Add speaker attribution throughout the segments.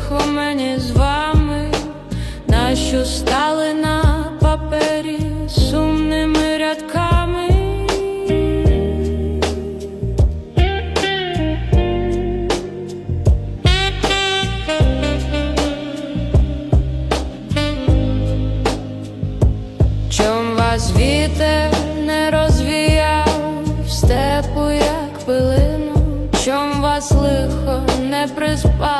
Speaker 1: лихо мені з вами, нащо стали на папері сумними рядками, чом вас вітер не розвіяв в степу, як пилину, чом вас лихо не приспав.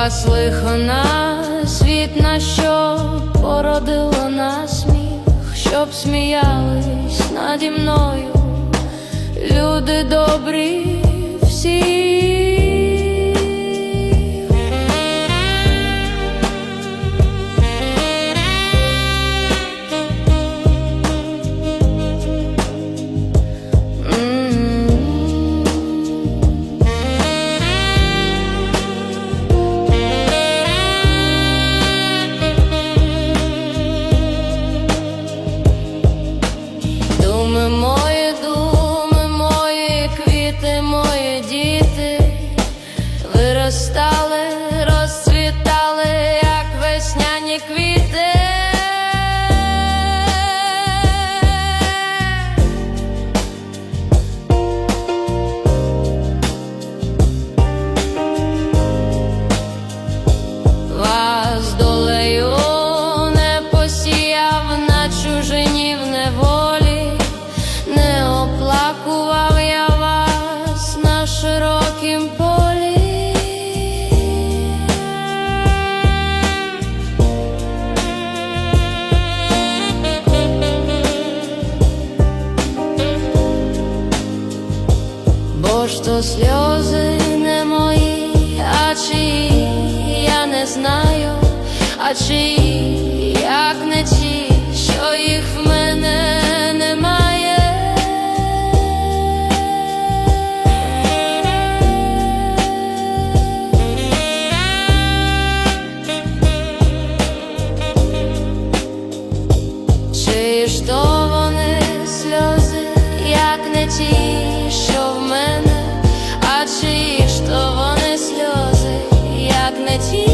Speaker 1: Вас лихо на світ на що породило насміх, щоб сміялись наді мною, люди добрі всі. сльози не мої, а чи я не знаю, а чи як не ті, що їх в мене немає. Чи ж то вони сльози, як не ті? let